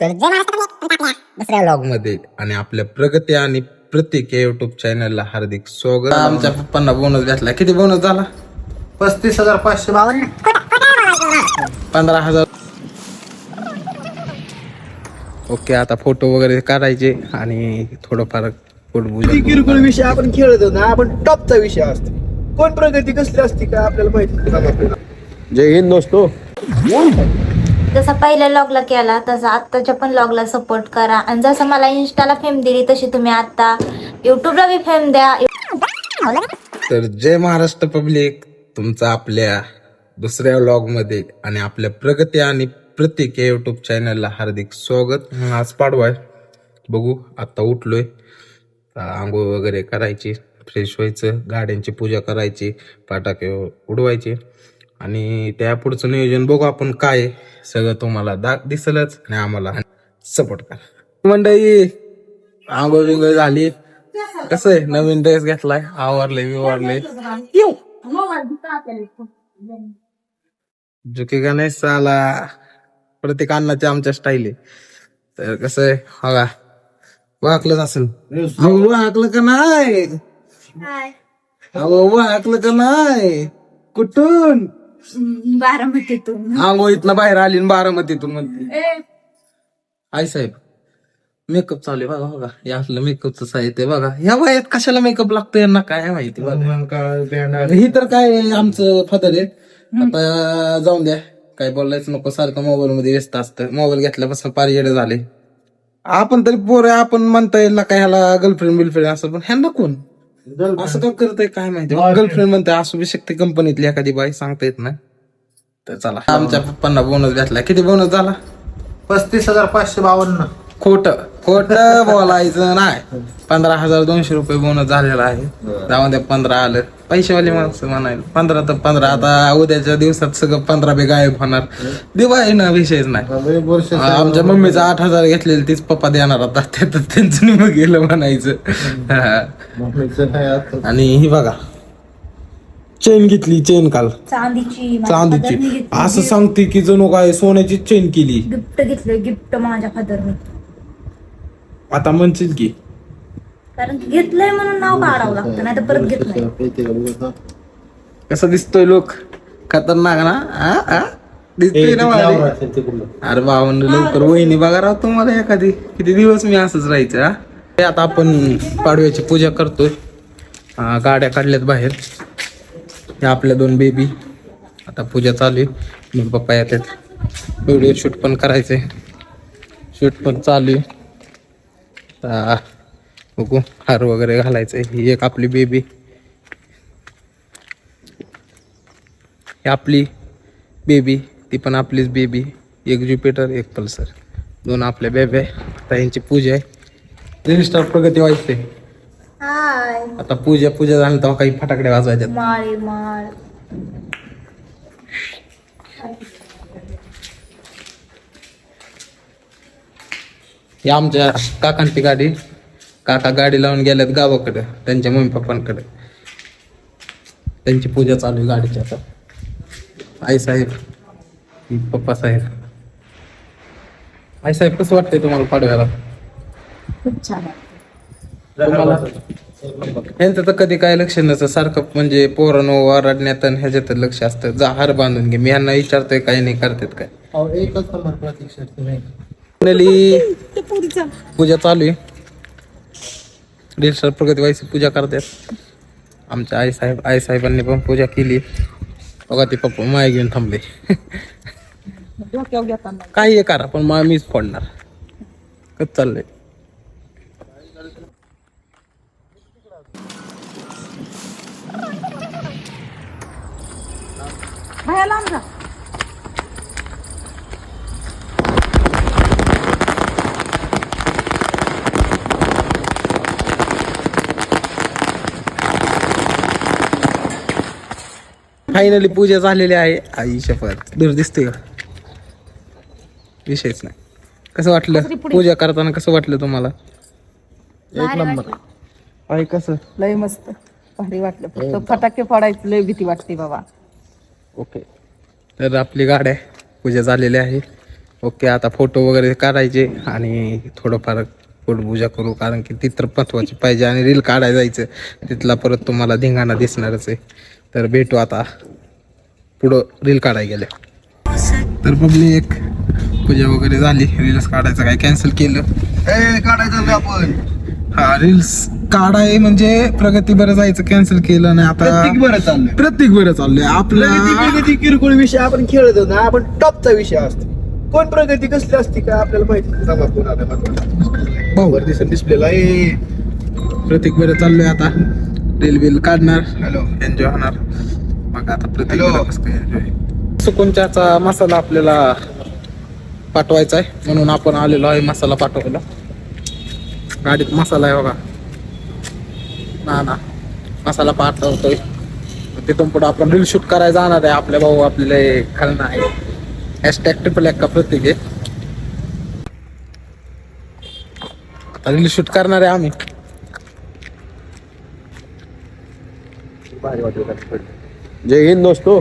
तर जय महाराष्ट्र आपल्या दुसऱ्या ब्लॉगमध्ये आणि आपल्या प्रगती आणि प्रत्येक या युट्यूब चॅनलला हार्दिक स्वागत. आमच्या पप्पांना बोनस भेटला किती बोनस झाला? पस्तीस हजार पाचशे बावन्न. पंधरा हजार. ओके आता फोटो वगैरे काढायचे आणि थोडंफार पोटभूजा किरकोळ विषय आपण खेळत होतो ना आपण टॉपचा विषय असतो. कोण प्रगती कसली असते का आपल्याला माहिती? जय हिंद दोस्तो. जसा पहिल्या लॉगला केला तसा आत्ताच्या पण लॉगला सपोर्ट करा. आणि जसं मला इन्स्टाला फेम दिली तशी तुम्ही आता युट्यूबला बी फेम द्या. तर जय महाराष्ट्र पब्लिक तुमचं आपल्या दुसऱ्या व्लॉगमध्ये आणि आपल्या प्रगती आणि प्रत्येक या युट्यूब चॅनलला हार्दिक स्वागत. आज पाडवा आहे बघू आता उठलोय. आंघोळ वगैरे करायची फ्रेश व्हायचं गाड्यांची पूजा करायची फटाके उडवायचे. आणि त्या पुढचं नियोजन बघू आपण काय. सगळं तुम्हाला दा दिसलच आणि आम्हाला सपोर्ट करा. मंडळी आंघोळ बिंघोळ झाली. कसं आहे? नवीन ड्रेस घेतलाय. आवरले विवारले झुकी का नाही साला? प्रत्येक अन्नाची आमच्या स्टाईल आहे. तर कसं आहे? बघा. वाकलंच असेल. वाकलं का नाही? अहो वाकलं का नाही? कुठून? बारामतीतून. आंघोळीतनं बाहेर आली बारामतीतून म्हणते. आई साहेब मेकअप चालू आहे बघा बघा. हे असलं मेकअपचं साहित्य आहे बघा. ह्या वयात कशाला मेकअप लागतो यांना? काय माहिती बघा. ही तर काय आमचं फादर आहे. आता जाऊन द्या. काय बोलायचं नको सारखं मोबाईल मध्ये व्यस्त असतं. मोबाईल घेतल्यापासून पार येडे झाले. आपण तरी पोर आपण म्हणता येईल काय ह्याला गर्लफ्रेंड बिलफ्रेंड असं पण ह्यांना कोण? असं का करतंय? काय माहिती? गर्लफ्रेंड म्हणते असू बी शकते कंपनीतली एखादी बाई सांगता येत नाही. तर चला. आमच्या पप्पांना बोनस भेटला किती बोनस झाला? पस्तीस हजार पाचशे बावन्न. खोट. खोट बोलायचं नाही. पंधरा हजार दोनशे रुपये बोनस झालेला आहे. त्यामध्ये पंधरा आलं. पैशावाली माणसं म्हणायला. पंधरा तर पंधरा. आता उद्याच्या दिवसात सगळं पंधरा बी गायब होणार. दिवाळी ना विषयच नाही. वर्ष आमच्या मम्मीचं आठ हजार घेतलेले तीच पप्पा देणार आता. त्यात त्यांचं निम गेलं म्हणायचं. हा. मम्मीचं नाही आता. आणि ही बघा. चेन घेतली चेन काल. चांदीची चांदीची. असं सांगते की जणू काय सोन्याची चेन केली. गिफ्ट घेतलं गिफ्ट माझ्या फादरने आता म्हणशील की. कारण घेतलंय म्हणून नाव काढावं लागतं नाही तर परत घेत नाही. कसं दिसतोय लोक खतरनाक ना आ? आ? दिसतोय ना मला. अरे बावन्न लवकर वहिनी बघा राव तुम्हाला एखादी किती दिवस मी असंच राहायचं हा? ते आता आपण पाडव्याची पूजा करतोय हा, गाड्या काढल्यात बाहेर हे आपल्या दोन बेबी आता पूजा चालू आहे मग पप्पा येतात व्हिडिओ शूट पण करायचंय शूट पण चालू आहे आता बघू हार वगैरे घालायचंय. ही एक आपली बेबी ही आपली बेबी ती पण आपलीच बेबी एक ज्युपिटर एक पल्सर. दोन आपल्या बेबे आता यांची पूजा आहे. रजिस्टर प्रगती व्हायचे हाय. आता पूजा पूजा झाली तेव्हा काही फटाकडे माळ. ही आमच्या काकांची गाडी. काका गाडी लावून गेल्यात गावाकडे त्यांच्या मम्मी पप्पांकडे. त्यांची पूजा चालू आहे गाडीची आता. आई साहेब ही पप्पा साहेब. आई साहेब कसं वाटतंय तुम्हाला पाडव्याला? खूप छान तुम्हाला यांचं तर कधी काय लक्ष नसतं. सारखं म्हणजे पोरांनो ओरडण्यात आणि ह्याच्यात लक्ष असतं. जा हार बांधून घे. मी यांना विचारतोय काही नाही करतात काय. एकच नंबर प्रतीक्षा तुम्ही. पूजा चालू आहे. डिजिटल प्रगती व्हायची पूजा करतात. आमच्या आई साहेब आई साहेबांनी पण पूजा केली. बघा ते पप्पा माय घेऊन थांबले. काही करा पण मा मीच फोडणार. कसं चाललंय? फायनली पूजा झालेली आहे. आई शपथ. दूर दिसते का विषयच नाही. कसं वाटलं? पूजा करताना कसं वाटलं तुम्हाला? एक नंबर. आई कसं? लय मस्त. भारी वाटलं. फक्त फटाके फोडायचं लय भीती वाटते बाबा. ओके. तर आपली गाड्या पूजा झालेली आहे. ओके आता फोटो वगैरे काढायचे आणि थोडंफार पोटपूजा करू कारण की ती तर महत्वाची पाहिजे आणि रील काढायला जायचं. तिथला परत तुम्हाला धिंगाणा दिसणारच आहे. तर भेटू आता. पुढं रील काढायला गेले. तर पब्लिक पूजा वगैरे झाली. रील्स काढायचं काय? कॅन्सल केलं. ए काढायचं आपण. हा रील्स काढाय म्हणजे प्रगती बरं जायचं कॅन्सल केलं नाही. प्रत्येक आता बरं चाललंय. प्रत्येक बरं चाललंय. आपला प्रगती किरकोळ विषय आपण खेळतो ना आपण टॉपचा विषय असतो. कोण प्रगती कसली असते का आपल्याला माहिती. भाऊ डिस्प्लेला ए प्रत्येक बरं चाललोय आता. रील बिल काढणार. हॅलो एन्जॉय होणार. मग आता प्रत्येक एन्जॉय सुकुंचाचा मसाला आपल्याला पाठवायचा आहे म्हणून आपण आलेलो आहे मसाला पाठवायला. गाडीत मसाला आहे बघा. ना ना मसाला पाठवतोय. तिथून पुढे आपण रील शूट करायला जाणार आहे. आपल्या भाऊ आपले खालना आहे. हॅशटॅग ट्रिपल एक का प्रत्येक आहे. आता रील शूट करणार आहे आम्ही. जय हिंद दोस्तो.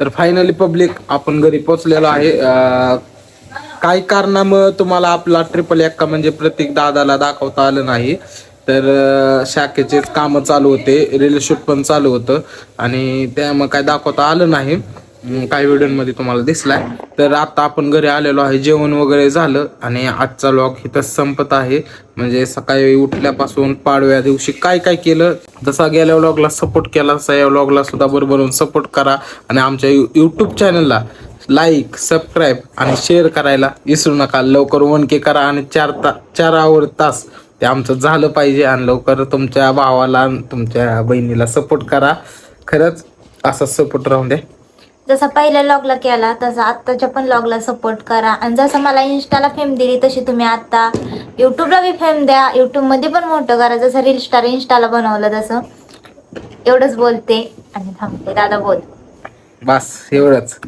तर फायनली पब्लिक आपण घरी पोहोचलेलो आहे. काही कारणामुळे तुम्हाला आपला ट्रिपल एक्का म्हणजे प्रत्येक दादाला दाखवता आलं नाही? तर अं, शाखेचेच कामं चालू होते. रील शूट पण चालू होतं. आणि त्यामुळे काय दाखवता आलं नाही. काही व्हिडिओमध्ये तुम्हाला दिसलाय. तर आता आपण घरी आलेलो आहे. जेवण वगैरे झालं आणि आजचा लॉग इथं संपत आहे. म्हणजे सकाळी उठल्यापासून पाडव्या दिवशी काय काय केलं जसा गेल्या व्लॉगला सपोर्ट केला तसा या व्लॉगला सुद्धा बरोबरून सपोर्ट करा. आणि आमच्या युट्यूब चॅनलला लाईक सबस्क्राईब आणि शेअर करायला विसरू नका. लवकर वन के करा आणि चार ता चार आवर तास ते आमचं झालं पाहिजे आणि लवकर तुमच्या भावाला तुमच्या बहिणीला सपोर्ट करा. खरंच असा सपोर्ट राहून द्या. जसा पहिल्या लॉगला केला तसा आत्ताच्या पण लॉगला सपोर्ट करा. आणि जसं मला इन्स्टाला फेम दिली तशी तुम्ही आता युट्यूबला बी फेम द्या. युट्यूबमध्ये पण मोठं करा. जसं रील स्टार इन्स्टाला बनवलं तसं. एवढंच बोलते. आणि थांबते. दादा बोल. बस एवढंच.